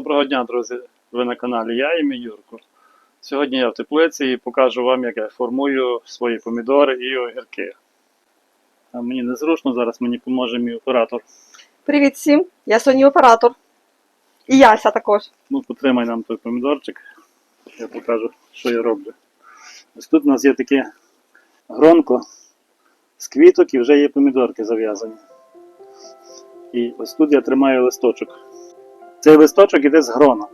Доброго дня, друзі! Ви на каналі Я і мій Юрко. Сьогодні я в теплиці і покажу вам, як я формую свої помідори і огірки. А мені незручно, зараз мені поможе мій оператор. Привіт всім, я сьогодні оператор. І Яся також. Ну, потримай нам той помідорчик. Я покажу, що я роблю. Ось тут у нас є таке гронко з квіток і вже є помідорки зав'язані. І ось тут я тримаю листочок. Цей листочок іде з грона.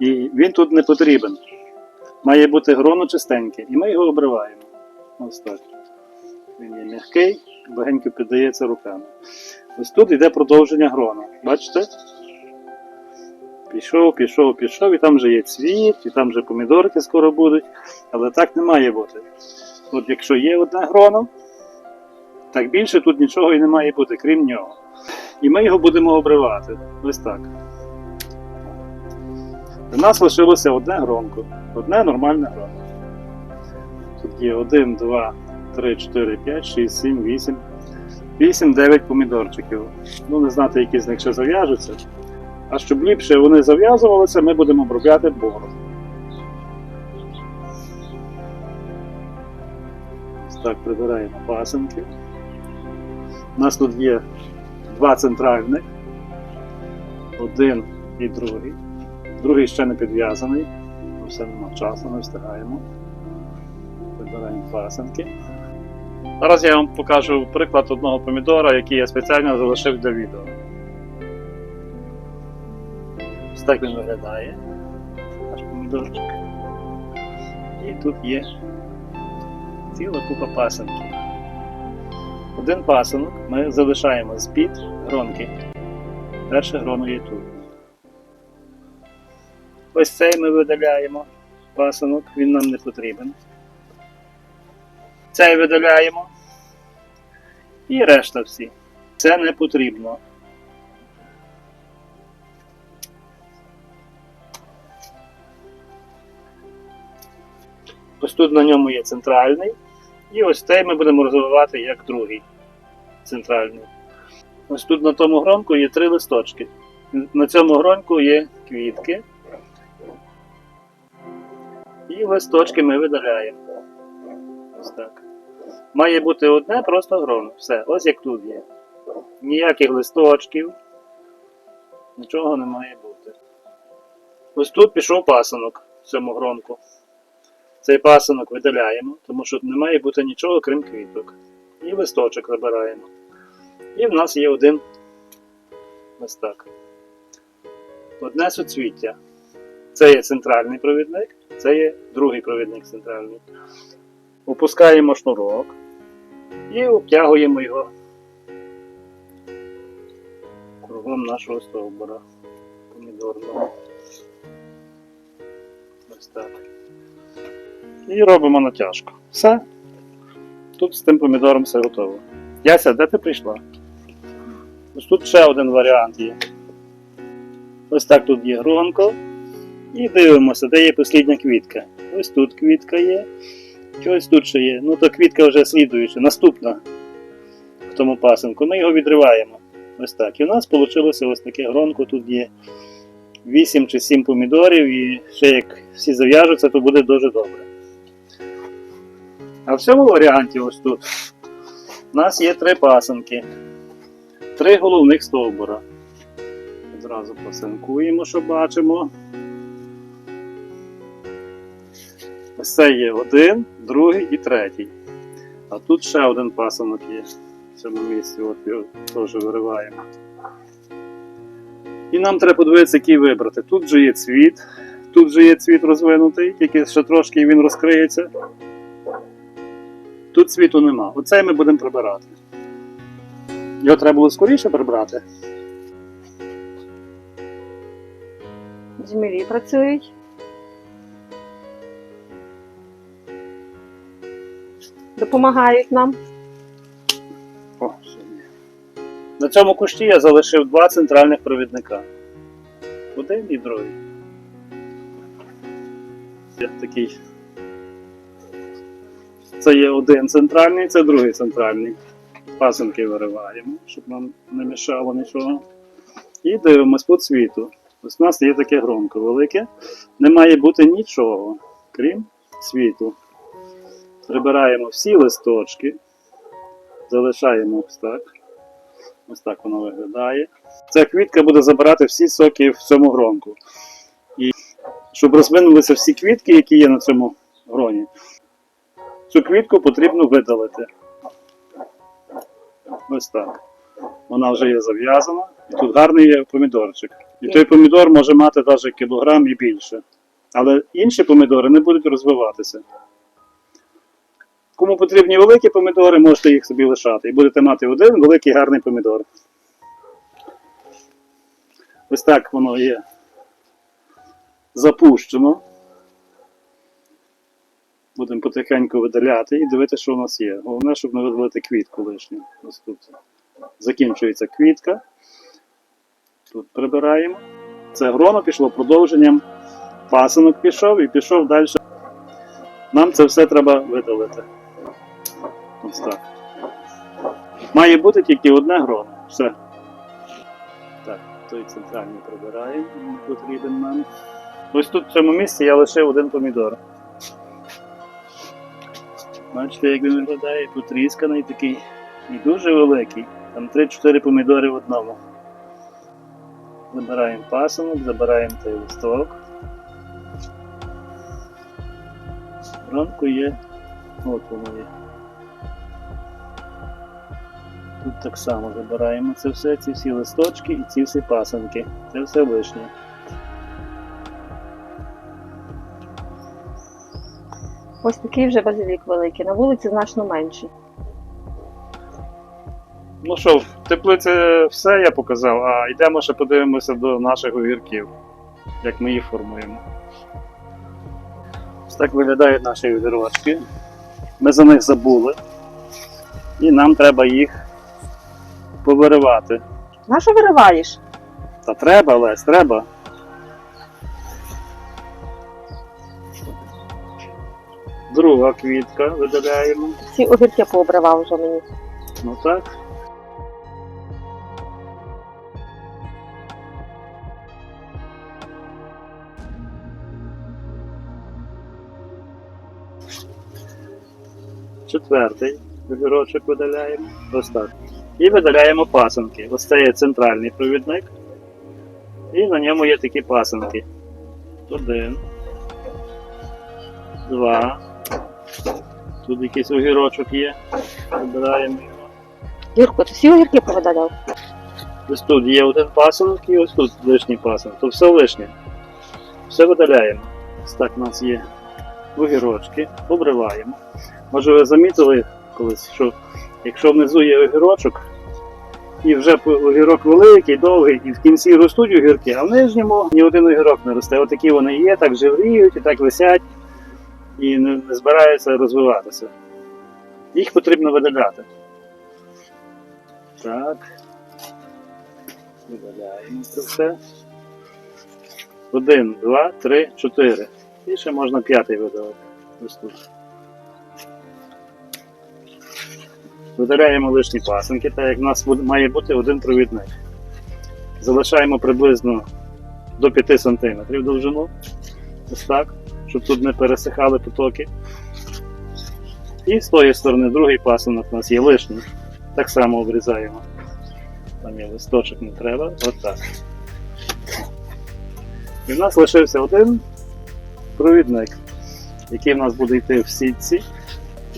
І він тут не потрібен. Має бути гроно чистеньке. І ми його обриваємо. Ось так. Він є м'який, легенько піддається руками. Ось тут йде продовження грона. Бачите? Пішов, пішов, пішов, і там вже є цвіт, і там вже помідорки скоро будуть. Але так не має бути. От якщо є одне гроно, так більше тут нічого і не має бути, крім нього. І ми його будемо обривати. Ось так. У нас лишилося одне гронко. Одне нормальне гронко. Тут є 1, 2, 3, 4, 5, 6, 7, 8. 8, 9 помідорчиків. Ну, не знати, які з них ще зав'яжуться. А щоб ліпше вони зав'язувалися, ми будемо обробляти бором. Ось так прибираємо пасенки. У нас тут є два центральних, один і другий. Другий ще не підв'язаний, бо все нема часу, не встигаємо. Прибираємо пасенки. Зараз я вам покажу приклад одного помідора, який я спеціально залишив для відео. Ось так він виглядає. Наш помідорчик. І тут є ціла купа пасенків. Один пасинок ми залишаємо з-під гронки. Перше гроно є тут. Ось цей ми видаляємо пасинок, він нам не потрібен. Цей видаляємо. І решта всі. Це не потрібно. Ось тут на ньому є центральний. І ось цей ми будемо розвивати як другий центральний. Ось тут на тому гронку є три листочки. На цьому гронку є квітки. І листочки ми видаляємо. Ось так. Має бути одне просто гроно. Все, ось як тут є. Ніяких листочків. Нічого не має бути. Ось тут пішов пасанок в цьому гронку. Цей пасанок видаляємо, тому що не має бути нічого, крім квіток. І листочок забираємо. І в нас є один ось так. Одне суцвіття. Це є центральний провідник, це є другий провідник центральний. Опускаємо шнурок і обтягуємо його кругом нашого стовбура помідорного. Ось так. І робимо натяжку. Все. Тут з тим помідором все готово. Яся, де ти прийшла? Ось тут ще один варіант є. Ось так тут є гронко. І дивимося, де є послідня квітка. Ось тут квітка є. Чи ось тут ще є. Ну то квітка вже слідуюча, наступна в тому пасинку. Ми його відриваємо. Ось так. І в нас вийшло ось таке гронко. Тут є 8 чи 7 помідорів, і ще як всі зав'яжуться, то буде дуже добре. А в цьому варіанті ось тут у нас є три пасинки, три головних стовбура. Одразу посинкуємо, що бачимо. Ось є один, другий і третій. А тут ще один пасинок є в цьому місці, от його теж вириваємо. І нам треба подивитися, який вибрати. Тут же є цвіт, тут же є цвіт розвинутий, тільки ще трошки він розкриється. Тут цвіту нема. Оцей ми будемо прибирати. Його треба було скоріше прибрати. Джмілі працюють. Допомагають нам. О. На цьому кущі я залишив два центральних провідника. Один і другий. Є такий. Це є один центральний, це другий центральний. Пасинки вириваємо, щоб нам не мішало нічого. І дивимось по цвіту. Ось у нас є таке громко велике. Не має бути нічого, крім світу. Прибираємо всі листочки, залишаємо ось так. Ось так воно виглядає. Ця квітка буде забирати всі соки в цьому гронку. І щоб розвинулися всі квітки, які є на цьому гроні, цю квітку потрібно видалити. Ось так. Вона вже є зав'язана. І тут гарний є помідорчик. І той помідор може мати навіть кілограм і більше. Але інші помідори не будуть розвиватися. Кому потрібні великі помідори, можете їх собі лишати. І будете мати один великий гарний помідор. Ось так воно є запущено. Будемо потихеньку видаляти і дивитися, що у нас є. Головне, щоб не видалити квітку лишню. Ось тут закінчується квітка. Тут прибираємо. Це гроно пішло продовженням. Пасинок пішов і пішов далі. Нам це все треба видалити. Ось. Має бути тільки одне гроно. Все. Так, той центральний прибираємо, він не потрібен нам. Ось тут в цьому місці я лишив один помідор. Бачите, як він виглядає, потрісканий такий і дуже великий. Там 3-4 помідори в одному. Забираємо пасинок, забираємо той листок. Ранку є. От воно є. Тут так само забираємо це все, ці всі листочки і ці всі пасанки. Це все лишнє. Ось такий вже базилік великий, на вулиці значно менший. Ну що, в теплиці все я показав, а йдемо ще подивимося до наших огірків, як ми їх формуємо. Ось так виглядають наші огірочки. Ми за них забули. І нам треба їх повиривати. На що вириваєш? Та треба, Лесь, треба. Друга квітка видаляємо. Всі огірки пообривав вже мені. Ну так. Четвертий огірочок видаляємо. Ось так. І видаляємо пасанки. Ось це є центральний провідник. І на ньому є такі пасанки. Один. Два. Тут якийсь огірочок є. Вибираємо його. Юрко, ти всі огірки повидаляв? Ось тут є один пасинок і ось тут лишній пасинок. То все лишнє. Все видаляємо. Ось так у нас є огірочки, обриваємо. Може ви замітили колись, що якщо внизу є огірочок, і вже огірок великий, довгий, і в кінці ростуть огірки, а в нижньому ні один огірок не росте. Отакі вони є, так живріють і так висять, і не, збираються розвиватися. Їх потрібно видаляти. Так. Видаляємо це все. Один, два, три, чотири. І ще можна п'ятий видалити. Ось тут. Видаляємо лишні пасенки, так як в нас має бути один провідник. Залишаємо приблизно до 5 см довжину. Ось так, щоб тут не пересихали потоки. І з тої сторони другий пасинок у нас є лишній. Так само обрізаємо. Там є листочок не треба. Отак. І в нас лишився один провідник, який в нас буде йти в сітці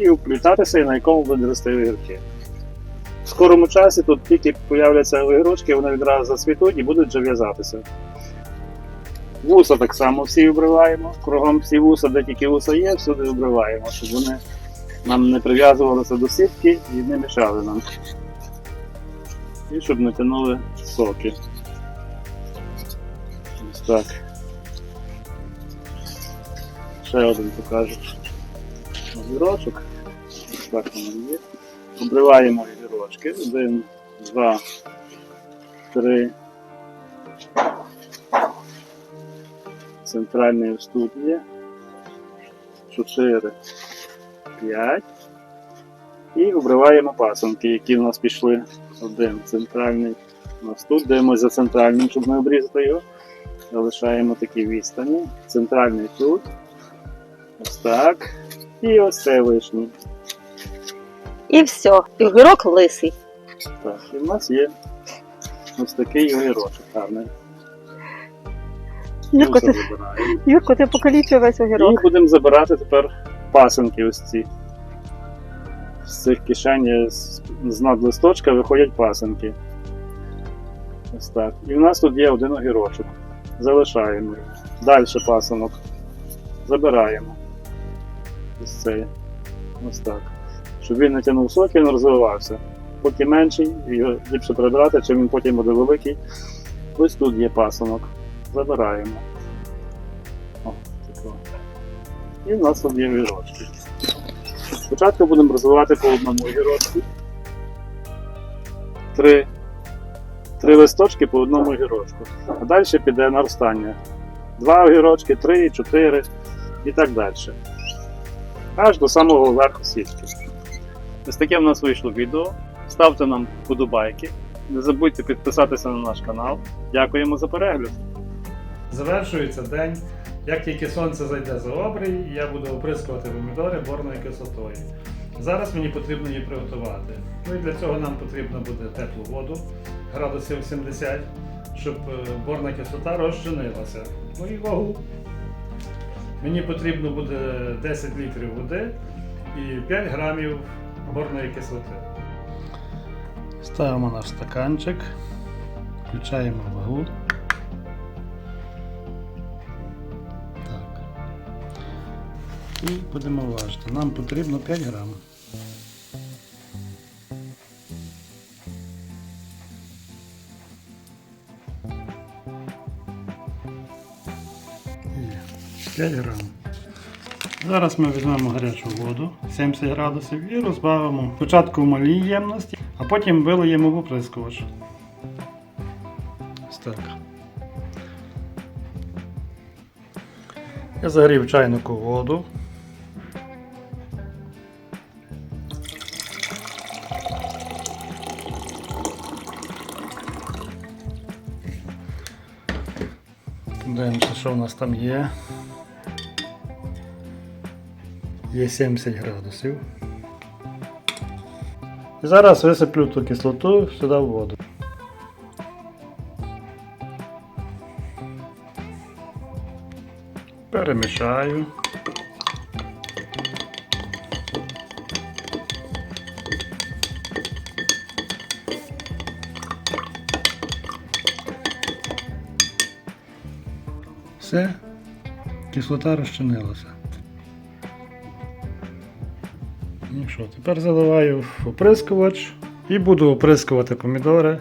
і вплітатися, і на якому будуть рости огірки. В скорому часі тут тільки появляться огірочки, вони відразу зацвітуть і будуть вже в'язатися. Вуса так само всі обриваємо. Кругом всі вуса, де тільки вуса є, всюди обриваємо, щоб вони нам не прив'язувалися до сітки і не мішали нам і щоб не тянули соки. Ось так. Ще один покажу. Огірочок. Ось так воно є. Обриваємо огірочки. Один, два, три. Центральний ось тут є. Чотири, п'ять. І обриваємо пасанки, які в нас пішли один центральний. У нас тут дивимося за центральним, щоб не обрізати його. Залишаємо такі відстані. Центральний тут. Ось так. І ось цей лишній. І все. І огірок лисий. Так, і в нас є ось такий огірочок гарний. Юрко, ти. Юрко, ти покалічив весь І будемо забирати тепер пасенки ось ці. З цих кишень з, з над листочка виходять пасенки. Ось так. І в нас тут є один огірочок. Залишаємо. Далі пасанок. Забираємо. Ось цей. Ось так. Щоб він не тягнув соки, він розвивався. Поки менший, його ліпше прибрати, чим він потім буде великий. Ось тут є пасанок. Забираємо. О, такого. І в нас тут є огірочки. Спочатку будемо розвивати по одному огірочку. Три, три листочки по одному огірочку. А далі піде наростання. Два огірочки, три, чотири і так далі. Аж до самого верху сітки. Ось таке в нас вийшло відео. Ставте нам вподобайки. Не забудьте підписатися на наш канал. Дякуємо за перегляд. Завершується день. Як тільки сонце зайде за обрій, я буду оприскувати помідори борною кислотою. Зараз мені потрібно її приготувати. Ну і для цього нам потрібно буде теплу воду градусів 70, щоб е, борна кислота розчинилася. Ну і вагу. Мені потрібно буде 10 літрів води і 5 грамів борної кислоти. Ставимо наш стаканчик, включаємо вагу. Так. І будемо важити. Нам потрібно 5 грам. 5 грам. Зараз ми візьмемо гарячу воду 70 градусів і розбавимо спочатку в малій ємності, а потім вилиємо в оприскувач. Ось так. Я загрів чайнику воду. Дивимося, що в нас там є. Є 70 градусів. І зараз висиплю ту кислоту сюди в воду. Перемішаю. Все, кислота розчинилася. Ну що, тепер заливаю в оприскувач і буду оприскувати помідори